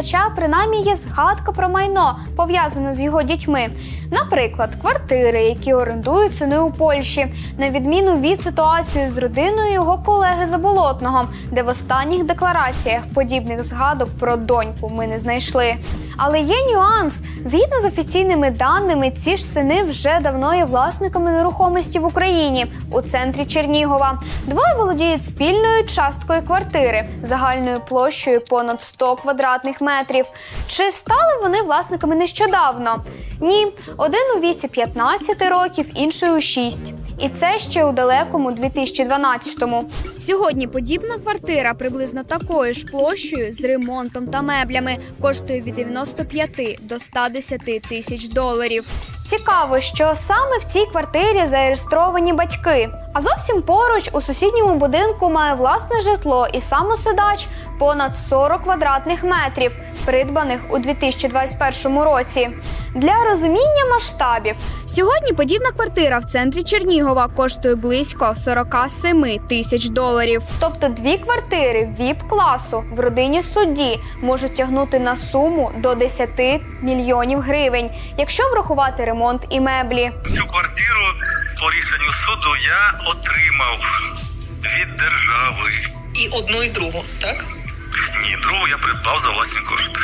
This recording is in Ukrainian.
Хоча принаймні є згадка про майно, пов'язане з його дітьми. Наприклад, квартири, які орендують сини у Польщі, на відміну від ситуації з родиною його колеги Заболотного, де в останніх деклараціях подібних згадок про доньку ми не знайшли. Але є нюанс. Згідно з офіційними даними, ці ж сини вже давно є власниками нерухомості в Україні у центрі Чернігова. Двоє володіють спільною часткою квартири загальною площею понад 100 квадратних метрів. Чи стали вони власниками нещодавно? Ні, один у віці 15 років, інший у 6. І це ще у далекому 2012-му. Сьогодні подібна квартира приблизно такою ж площею з ремонтом та меблями коштує від 95 до 110 тисяч доларів. Цікаво, що саме в цій квартирі зареєстровані батьки. А зовсім поруч у сусідньому будинку має власне житло і самосидач понад 40 квадратних метрів, придбаних у 2021 році. Для розуміння масштабів сьогодні подібна квартира в центрі Чернігова коштує близько 47 тисяч доларів. Тобто дві квартири віп класу в родині судді можуть тягнути на суму до 10 мільйонів гривень, якщо врахувати ремонт і меблі. Цю квартиру по рішенню суду я отримав від держави. І одну, і другу, так? Ні, другу я придбав за власні кошти.